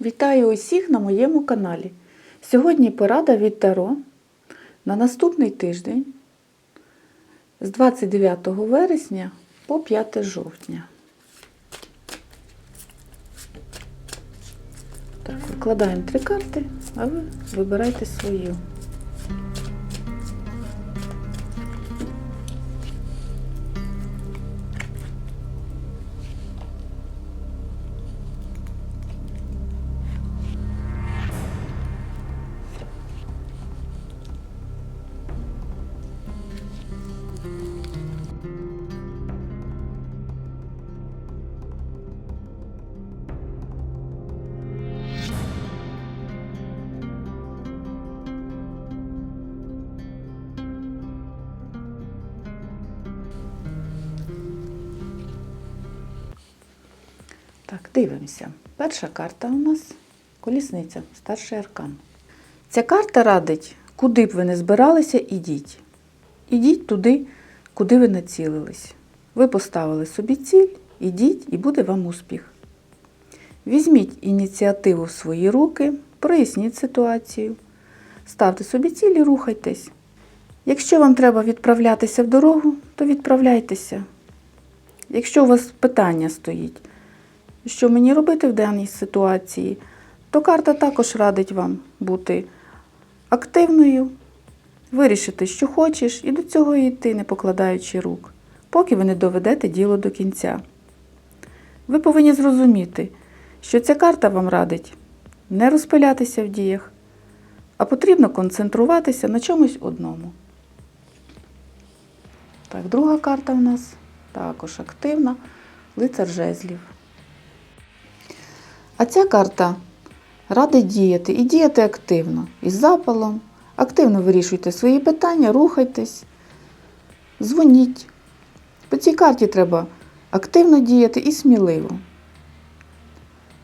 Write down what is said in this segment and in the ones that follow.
Вітаю усіх на моєму каналі. Сьогодні порада від Таро на наступний тиждень з 29 вересня по 5 жовтня. Так, викладаємо три карти, а ви вибирайте свою. Так, дивимося. Перша карта у нас колісниця, старший аркан. Ця карта радить, куди б ви не збиралися, ідіть. Ідіть туди, куди ви націлились. Ви поставили собі ціль, ідіть і буде вам успіх. Візьміть ініціативу в свої руки, проясніть ситуацію, ставте собі ціль і рухайтесь. Якщо вам треба відправлятися в дорогу, то відправляйтеся. Якщо у вас питання стоїть, що мені робити в даній ситуації, то карта також радить вам бути активною, вирішити, що хочеш, і до цього йти, не покладаючи рук, поки ви не доведете діло до кінця. Ви повинні зрозуміти, що ця карта вам радить не розпилятися в діях, а потрібно концентруватися на чомусь одному. Так, друга карта у нас також активна, лицар жезлів. А ця карта радить діяти і діяти активно, із запалом. Активно вирішуйте свої питання, рухайтесь, дзвоніть. По цій карті треба активно діяти і сміливо.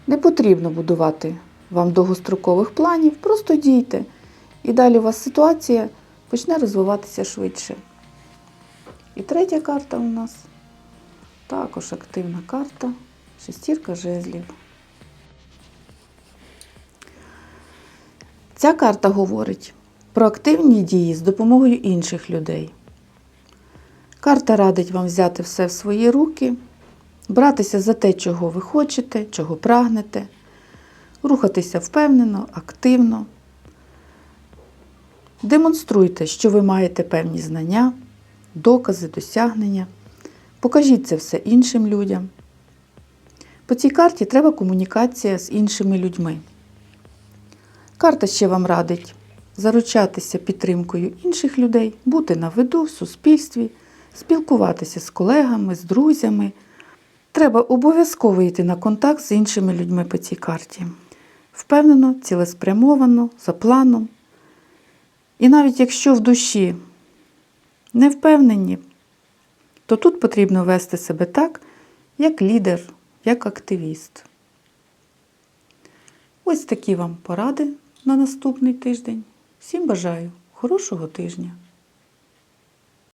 Не потрібно будувати вам довгострокових планів, просто дійте. І далі у вас ситуація почне розвиватися швидше. І третя карта у нас також активна карта, шестірка жезлів. Ця карта говорить про активні дії з допомогою інших людей. Карта радить вам взяти все в свої руки, братися за те, чого ви хочете, чого прагнете, рухатися впевнено, активно. Демонструйте, що ви маєте певні знання, докази, досягнення. Покажіть це все іншим людям. По цій карті треба комунікація з іншими людьми. Карта ще вам радить заручатися підтримкою інших людей, бути на виду в суспільстві, спілкуватися з колегами, з друзями. Треба обов'язково йти на контакт з іншими людьми по цій карті. Впевнено, цілеспрямовано, за планом. І навіть якщо в душі не впевнені, то тут потрібно вести себе так, як лідер, як активіст. Ось такі вам поради на наступний тиждень. Всім бажаю хорошого тижня!